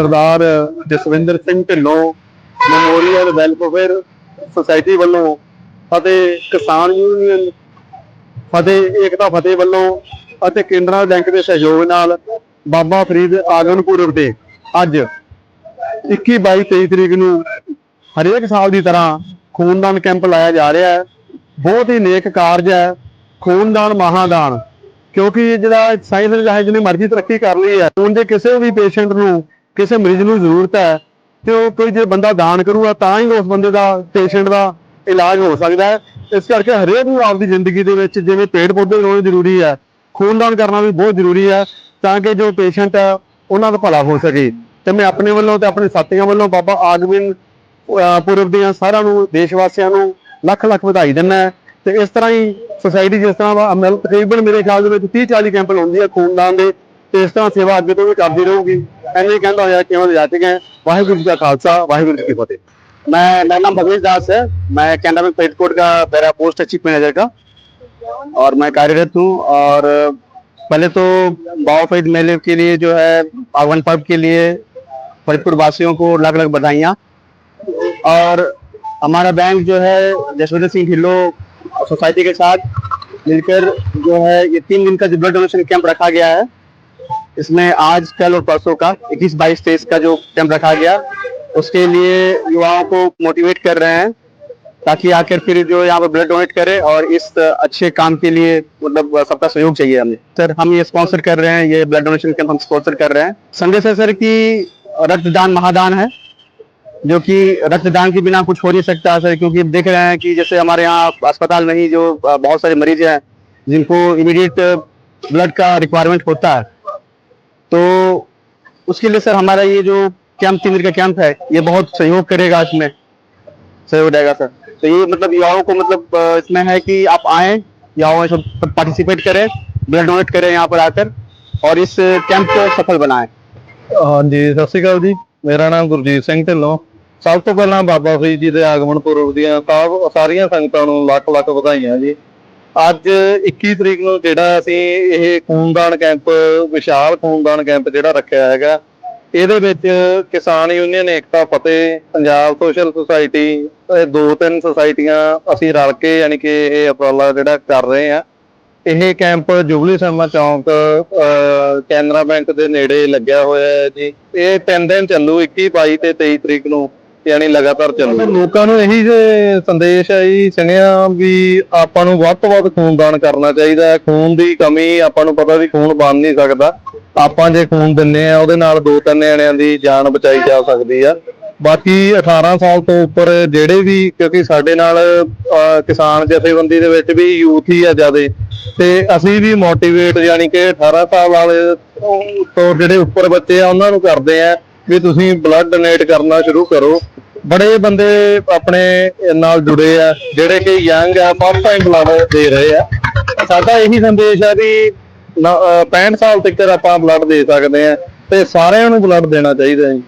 Sardar Jaswinder Singh Dhillon memorial welfare society ਵੱਲੋਂ ਅਤੇ ਕਿਸਾਨ ਯੂਨੀਅਨ ਫਤਿਹ, ਏਕਤਾ ਫਤਿਹ ਵੱਲੋਂ ਅਤੇ ਕੇਂਦਰਾ ਬੈਂਕ ਦੇ ਸਹਿਯੋਗ ਨਾਲ ਬਾਬਾ ਫਰੀਦ ਆਗਮਨਪੁਰ ਤੇ ਅੱਜ 21 22 23 ਤਰੀਕ ਨੂੰ ਹਰੇਕ ਸਾਲ ਦੀ ਤਰ੍ਹਾਂ ਖੂਨਦਾਨ ਕੈਂਪ ਲਾਇਆ ਜਾ ਰਿਹਾ ਹੈ। ਬਹੁਤ ਹੀ ਨੇਕ ਕਾਰਜ ਹੈ ਖੂਨਦਾਨ ਮਹਾਦਾਨ, ਕਿਉਂਕਿ ਜਿਹੜਾ ਸਾਇੰਸ ਨੇ, ਚਾਹੇ ਜਿੰਨੀ ਮਰਜ਼ੀ ਤਰੱਕੀ ਕਰ ਲਈ ਹੈ ਖੂਨ ਦੇ ਕਿਸੇ ਵੀ ਪੇਸ਼ੈਂਟ ਨੂੰ ਕਿਸੇ ਮਰੀਜ਼ ਨੂੰ ਜ਼ਰੂਰਤ ਹੈ ਤੇ ਉਹ ਕੋਈ ਜੇ ਬੰਦਾ ਦਾਨ ਕਰੂਗਾ ਤਾਂ ਹੀ ਉਸ ਬੰਦੇ ਦਾ ਪੇਸ਼ੈਂਟ ਦਾ ਇਲਾਜ ਹੋ ਸਕਦਾ ਹੈ। ਇਸ ਕਰਕੇ ਹਰੇਕ ਨੂੰ ਆਪਦੀ ਜ਼ਿੰਦਗੀ ਦੇ ਵਿੱਚ ਜਿਵੇਂ ਪੇੜ ਪੌਦੇ ਲਾਉਣੇ ਜ਼ਰੂਰੀ ਹੈ, ਖੂਨਦਾਨ ਕਰਨਾ ਵੀ ਬਹੁਤ ਜ਼ਰੂਰੀ ਹੈ ਤਾਂ ਕਿ ਜੋ ਪੇਸ਼ੈਂਟ ਹੈ, ਉਹਨਾਂ ਦਾ ਭਲਾ ਹੋ ਸਕੇ। ਤੇ ਮੈਂ ਆਪਣੇ ਵੱਲੋਂ ਤੇ ਆਪਣੇ ਸਾਥੀਆਂ ਵੱਲੋਂ ਬਾਬਾ ਆਗਮਨ, ਅਹ, ਪੁਰਬ ਦੀਆਂ ਸਾਰਿਆਂ ਨੂੰ ਦੇਸ਼ ਵਾਸੀਆਂ ਨੂੰ ਲੱਖ ਲੱਖ ਵਧਾਈ ਦਿੰਦਾ ਤੇ ਇਸ ਤਰ੍ਹਾਂ ਹੀ ਸੋਸਾਇਟੀ ਜਿਸ ਤਰ੍ਹਾਂ ਵਾ ਤਕਰੀਬਨ ਮੇਰੇ ਖਿਆਲ ਦੇ ਵਿੱਚ 30 40 ਕੈਂਪ ਲਾਉਂਦੀ ਹੈ ਖੂਨਦਾਨ ਦੇ। ਤੇ ਇਸ ਤਰ੍ਹਾਂ ਸੇਵਾ ਅੱਗੇ ਤੋਂ ਵੀ ਕਰਦੀ ਰਹੂਗੀ ਐਵੇਂ ਹੀ ਕਹਿੰਦਾ ਹੋਇਆ ਕਿਉਂ ਜਾਤੀ ਗਏ ਵਾਹਿਗੁਰੂ ਜੀ ਕਾ ਖਾਲਸਾ ਵਾਹਿਗੁਰੂ ਜੀ ਕੀ ਫਤਿਹ मैं मेरा नाम भगवेश दास है मैं कैनरा में फरीदकोट का मेरा पोस्ट है चीफ मैनेजर का और मैं कार्यरत हूँ और पहले तो बाबा फरीद मेले के लिए जो है आगमन पर्व के लिए फरीदकोट वासियों को लाख लाख बधाइयाँ और हमारा बैंक जो है जसवंत सिंह ढिल्लो सोसाइटी के साथ मिलकर जो है ये तीन दिन का जो ब्लड डोनेशन कैंप रखा गया है इसमें आज कल और परसों का 21 बाईस तेईस का जो कैंप रखा गया, उसके लिए युवाओं को मोटिवेट कर रहे हैं ताकि आकर फिर जो यहाँ पर ब्लड डोनेट करे और इस अच्छे काम के लिए मतलब सबका सहयोग चाहिए हमें। सर, हम ये स्पॉन्सर कर रहे हैं, ये ब्लड डोनेशन कैंप हम स्पॉन्सर कर रहे हैं। संदेश है सर की रक्तदान महादान है, जो कि रक्तदान के बिना कुछ हो नहीं सकता सर, क्योंकि देख रहे हैं कि जैसे हमारे यहाँ अस्पताल में ही जो बहुत सारे मरीज़ हैं, जिनको इमीडिएट ब्लड का रिक्वायरमेंट होता है। तो उसके लिए सर हमारा ये जो कैंप तीन दिन का कैंप है ये बहुत सहयोग करेगा इसमें सहयोग रहेगा सर तो ये मतलब युवाओं को मतलब अ, इसमें है कि आप आए युवाओं सब पार्टिसिपेट करें ब्लड डोनेट करें यहाँ पर आकर और इस कैंप को सफल बनाएं ਹਾਂਜੀ ਸਤਿ ਸ਼੍ਰੀ ਅਕਾਲ ਜੀ ਮੇਰਾ ਨਾਮ ਗੁਰਜੀਤ ਸਿੰਘ ਢਿੱਲੋਂ ਸਭ ਤੋਂ ਪਹਿਲਾਂ ਬਾਬਾ ਫਰੀਦ ਜੀ ਦੇ ਆਗਮਨ ਪੁਰਬ ਦੀਆਂ ਸਭ ਸਾਰੀਆਂ ਸੰਗਤਾਂ ਨੂੰ ਲੱਖ ਲੱਖ ਵਧਾਈਆਂ ਜੀ ਅੱਜ 21 ਤਰੀਕ ਨੂੰ ਜਿਹੜਾ ਅਸੀਂ ਇਹ ਖੂਨਦਾਨ ਕੈਂਪ ਵਿਸ਼ਾਲ ਖੂਨਦਾਨ ਕੈਂਪ ਜਿਹੜਾ ਰੱਖਿਆ ਹੈਗਾ ਇਹਦੇ ਵਿੱਚ ਕਿਸਾਨ ਯੂਨੀਅਨ ਏਕਤਾ ਫਤਿਹ ਪੰਜਾਬ ਸੋਸ਼ਲ ਸੁਸਾਇਟੀ ਇਹ ਦੋ ਤਿੰਨ ਸੁਸਾਇਟੀਆਂ ਅਸੀਂ ਰਲ ਕੇ ਯਾਨੀ ਕਿ ਇਹ ਅਪਰਾਲਾ ਜਿਹੜਾ ਕਰ ਰਹੇ ਆ ਇਹ ਕੈਂਪ ਜੁਬਲੀ ਸ਼ਰਮਾ ਚੌਂਕ ਅਹ, ਕੈਨਰਾ ਬੈਂਕ ਦੇ ਨੇੜੇ ਲੱਗਿਆ ਹੋਇਆ ਹੈ ਜੀ। ਇਹ ਤਿੰਨ ਦਿਨ ਚੱਲੂ 21 22 ਤੇ 23 ਤਰੀਕ ਨੂੰ। ਯਾਨੀ ਲਗਾਤਾਰ ਚੱਲੂ। ਲੋਕਾਂ ਨੂੰ ਇਹੀ ਸੰਦੇਸ਼ ਹੈ ਜੀ, ਸੁਣਿਆ ਵੀ ਆਪਾਂ ਨੂੰ ਵੱਧ ਤੋਂ ਵੱਧ ਖੂਨਦਾਨ ਕਰਨਾ ਚਾਹੀਦਾ ਹੈ। ਖੂਨ ਦੀ ਕਮੀ ਆਪਾਂ ਨੂੰ ਪਤਾ ਵੀ ਖੂਨ ਬਣ ਨਹੀਂ ਸਕਦਾ। ਆਪਾਂ ਜੇ ਖੂਨ ਦਿੰਨੇ ਆ ਉਹਦੇ ਨਾਲ ਦੋ ਤਿੰਨ ਜਣਿਆਂ ਦੀ ਜਾਨ ਬਚਾਈ ਜਾ ਸਕਦੀ ਆ। ਬਾਕੀ 18 ਸਾਲ ਤੋਂ ਉੱਪਰ ਜਿਹੜੇ ਵੀ, ਕਿਉਂਕਿ ਸਾਡੇ ਨਾਲ ਕਿਸਾਨ ਜਥੇਬੰਦੀ ਦੇ ਵਿੱਚ ਵੀ ਯੂਥ ਹੀ ਆ ਜਿਆਦੇ। ਤੇ ਅਸੀਂ ਵੀ ਮੋਟੀਵੇਟ ਯਾਨੀ ਕਿ 18 ਸਾਲ ਵਾਲੇ ਤੋਂ ਜਿਹੜੇ ਉੱਪਰ ਬੱਚੇ ਆ, ਉਹਨਾਂ ਨੂੰ ਕਰਦੇ ਆ। ਵੀ ਤੁਸੀਂ ਬਲੱਡ ਡੋਨੇਟ ਕਰਨਾ ਸ਼ੁਰੂ ਕਰੋ। ਬੜੇ ਬੰਦੇ ਆਪਣੇ ਨਾਲ ਜੁੜੇ ਆ, ਜਿਹੜੇ ਕਿ ਯੰਗ ਆ ਫਸਟ ਟਾਈਮ ਬਲੱਡ ਦੇ ਰਹੇ ਆ। ਸਾਡਾ ਇਹੀ ਸੰਦੇਸ਼ ਆ ਵੀ ਨ- 65 ਸਾਲ ਤੱਕ ਆਪਾਂ ਬਲੱਡ ਦੇ ਸਕਦੇ ਆ ਤੇ ਸਾਰਿਆਂ ਨੂੰ ਬਲੱਡ ਦੇਣਾ ਚਾਹੀਦਾ ਜੀ।